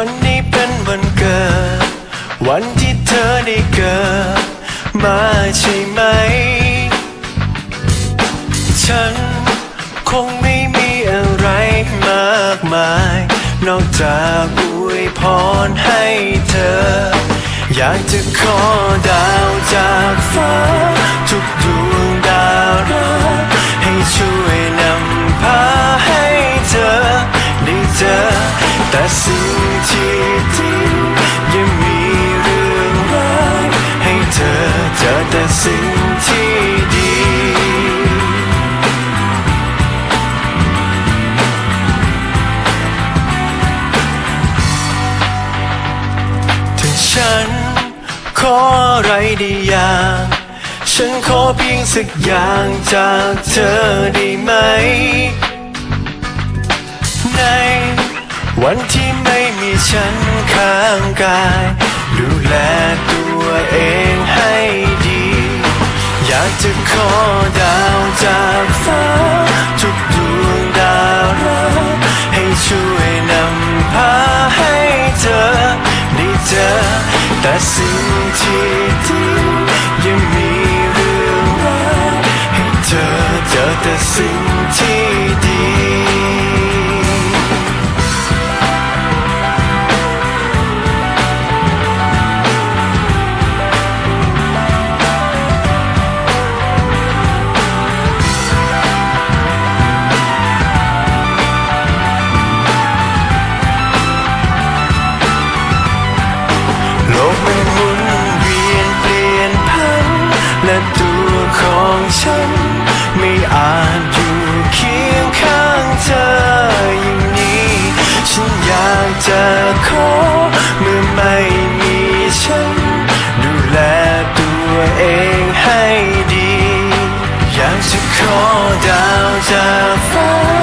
วันนี้เป็นวันเกิด วันที่เธอได้เกิด มาใช่ไหม ฉันคงไม่มีอะไรมากมาย นอกจากอวยพรให้เธอ อยากจะขอดาวจากฟ้า ทุกดวงดาวรักให้ช่ว สิ่งที่ดียังมีเรื่องร้ายให้เธอเจอแต่สิ่งที่ดีถ้าฉันขออะไรได้อย่างฉันขอเพียงสักอย่างจากเธอได้ไหมใน วันที่ไม่มีฉันข้างกาย ดูแลตัวเองให้ดี อยากจะขอดาวจากฟ้าทุกดวงดาวรักให้ช่วยนำพาให้เธอได้เจอแต่สิ่งที่ดียังมีเรื่องราให้เธอเจอแต่สิ่งากจะ